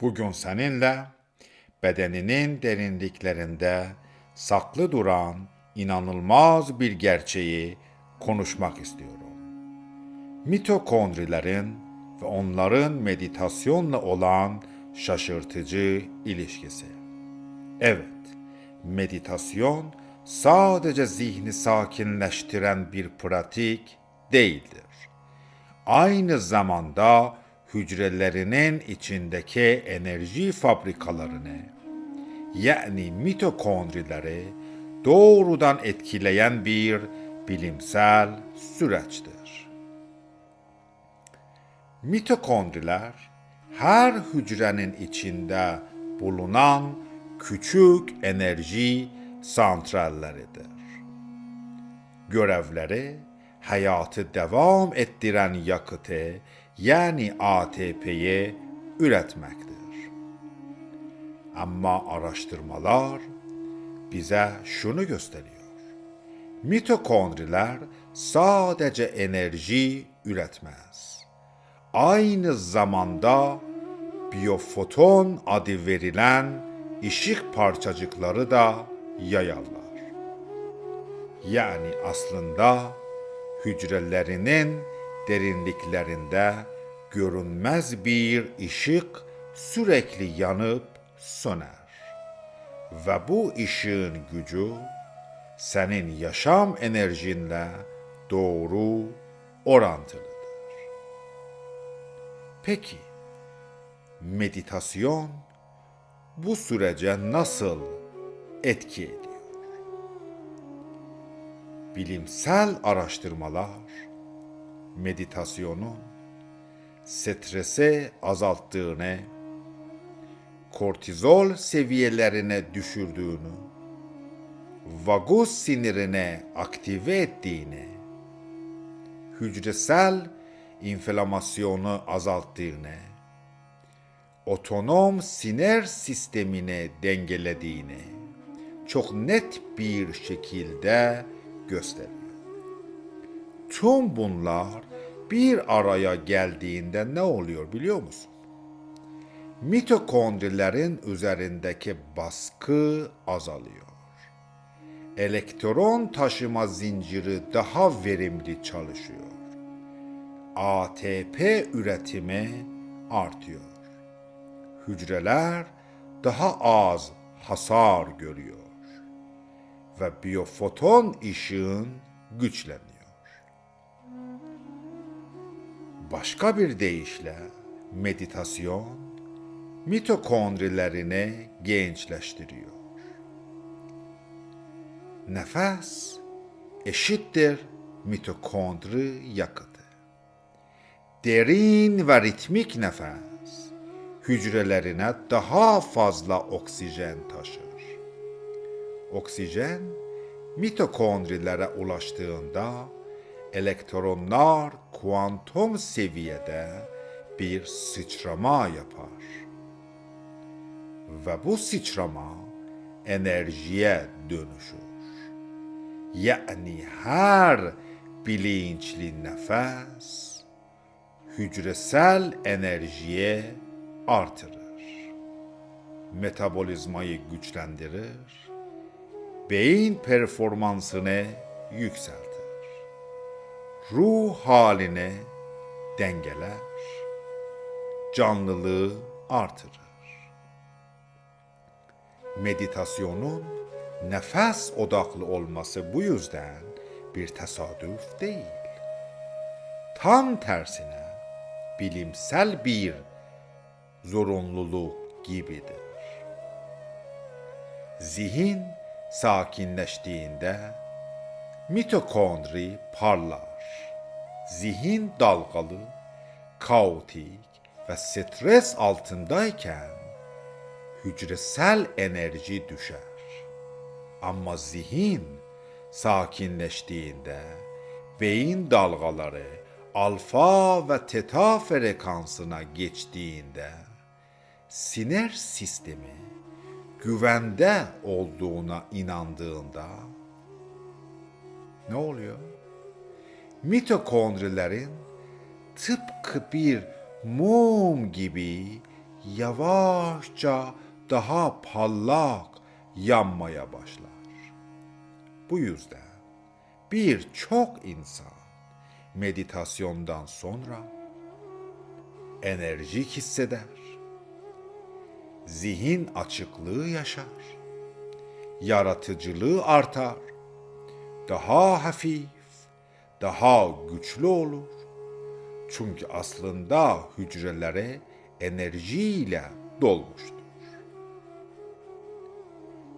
Bugün seninle bedeninin derinliklerinde saklı duran inanılmaz bir gerçeği konuşmak istiyorum. Mitokondrilerin ve onların meditasyonla olan şaşırtıcı ilişkisi. Evet, meditasyon sadece zihni sakinleştiren bir pratik değildir aynı zamanda hücrelerinin içindeki enerji fabrikalarını yani mitokondrileri doğrudan etkileyen bir bilimsel süreçtir. Mitokondriler her hücrenin içinde bulunan küçük enerji santralleridir görevleri hayatı devam ettiren yakıtı yani ATP'yi üretmektir. Ama araştırmalar bize şunu gösteriyor. Mitokondriler sadece enerji üretmez. Aynı zamanda biyofoton adı verilen ışık parçacıkları da yayarlar. Yani aslında hücrelerinin derinliklerinde görünmez bir ışık sürekli yanıp söner. Ve bu ışığın gücü senin yaşam enerjinle doğru orantılıdır. Peki meditasyon bu sürece nasıl etki ediyor? bilimsel araştırmalar meditasyonun stresi azalttığını, kortizol seviyelerini düşürdüğünü, vagus sinirini aktive ettiğini, hücresel inflamasyonu azalttığını, otonom sinir sistemini dengelediğini çok net bir şekilde gösteriyor. Tüm bunlar bir araya geldiğinde ne oluyor biliyor musun? Mitokondrilerin üzerindeki baskı azalıyor. Elektron taşıma zinciri daha verimli çalışıyor. ATP üretimi artıyor. Hücreler daha az hasar görüyor ve biyofoton ışığın güçleniyor. Başka bir deyişle meditasyon mitokondrilerini gençleştiriyor. Nefes eşittir mitokondri yakıtı. Derin ve ritmik nefes hücrelerine daha fazla oksijen taşır oksijen mitokondrilere ulaştığında elektronlar kuantum seviyede bir sıçrama yapar. Ve bu sıçrama enerjiye dönüşür. Yani her bilinçli nefes hücresel enerjiye artırır. Metabolizmayı güçlendirir beyin performansını yükseltir. Ruh halini dengeler, canlılığı artırır. Meditasyonun nefes odaklı olması bu yüzden bir tesadüf değil. Tam tersine bilimsel bir zorunluluk gibidir. Zihin sakinleştiğinde mitokondri parlar. Zihin dalgalı, kaotik ve stres altındayken hücresel enerji düşer. Ama zihin sakinleştiğinde beyin dalgaları alfa ve teta frekansına geçtiğinde sinir sistemi güvende olduğuna inandığında ne oluyor? Mitokondrilerin tıpkı bir mum gibi yavaşça daha parlak yanmaya başlar. Bu yüzden birçok insan meditasyondan sonra enerjik hisseder, zihin açıklığı yaşar, yaratıcılığı artar, daha hafif, daha güçlü olur. Çünkü aslında hücrelere enerjiyle dolmuştur.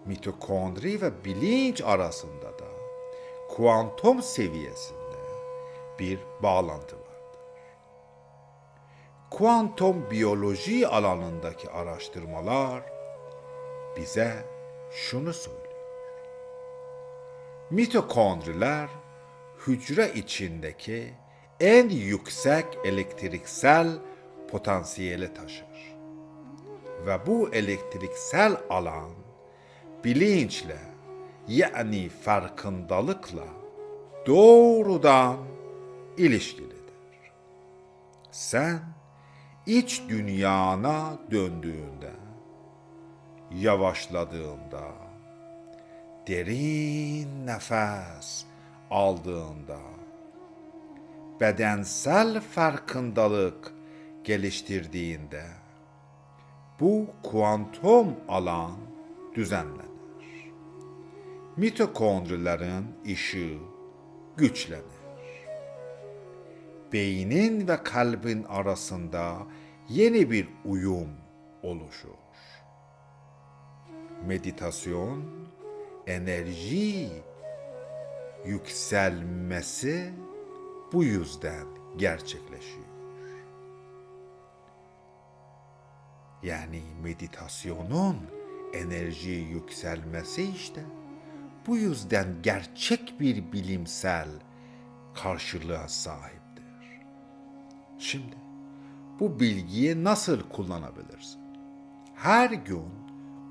Mitokondri ve bilinç arasında da kuantum seviyesinde bir bağlantı vardır. Kuantum biyoloji alanındaki araştırmalar bize şunu söylüyor. Mitokondriler hücre içindeki en yüksek elektriksel potansiyeli taşır. Ve bu elektriksel alan bilinçle yani farkındalıkla doğrudan ilişkilidir. Sen iç dünyana döndüğünde, yavaşladığında, derin nefes aldığında, bedensel farkındalık geliştirdiğinde bu kuantum alan düzenlenir. Mitokondrilerin işi güçlenir. Beynin ve kalbin arasında yeni bir uyum oluşur. Meditasyon, enerji yükselmesi bu yüzden gerçekleşiyor. Yani meditasyonun enerji yükselmesi işte bu yüzden gerçek bir bilimsel karşılığa sahiptir. Şimdi bu bilgiyi nasıl kullanabilirsin? Her gün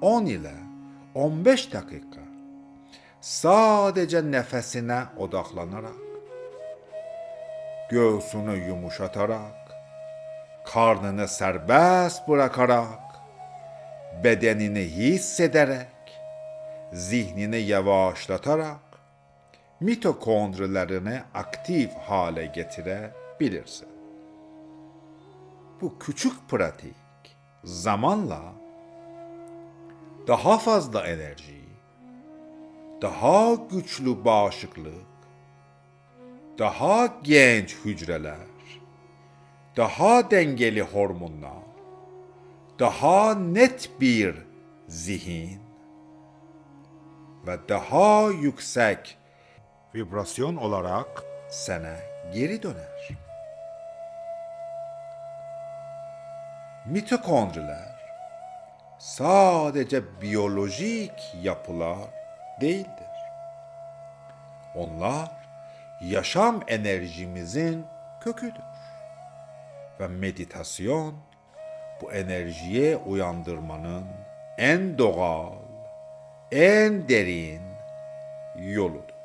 10 ile 15 dakika sadece nefesine odaklanarak, göğsünü yumuşatarak, karnını serbest bırakarak, bedenini hissederek, zihnini yavaşlatarak mitokondrilerini aktif hale getirebilirsin. Bu küçük pratik zamanla daha fazla enerji, daha güçlü bağışıklık, daha genç hücreler, daha dengeli hormonlar, daha net bir zihin ve daha yüksek vibrasyon olarak sana geri döner. Mitokondriler sadece biyolojik yapılar değildir. Onlar yaşam enerjimizin köküdür. Ve meditasyon bu enerjiye uyandırmanın en doğal, en derin yoludur.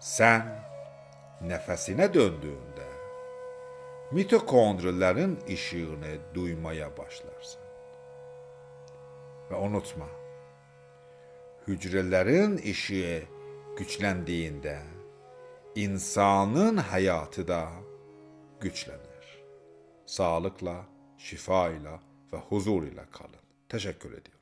Sen nefesine döndüğünde mitokondrilerin ışığını duymaya başlarsın. Ve unutma, hücrelerin ışığı güçlendiğinde insanın hayatı da güçlenir. Sağlıkla, şifayla ve huzur ile kalın. Teşekkür ediyorum.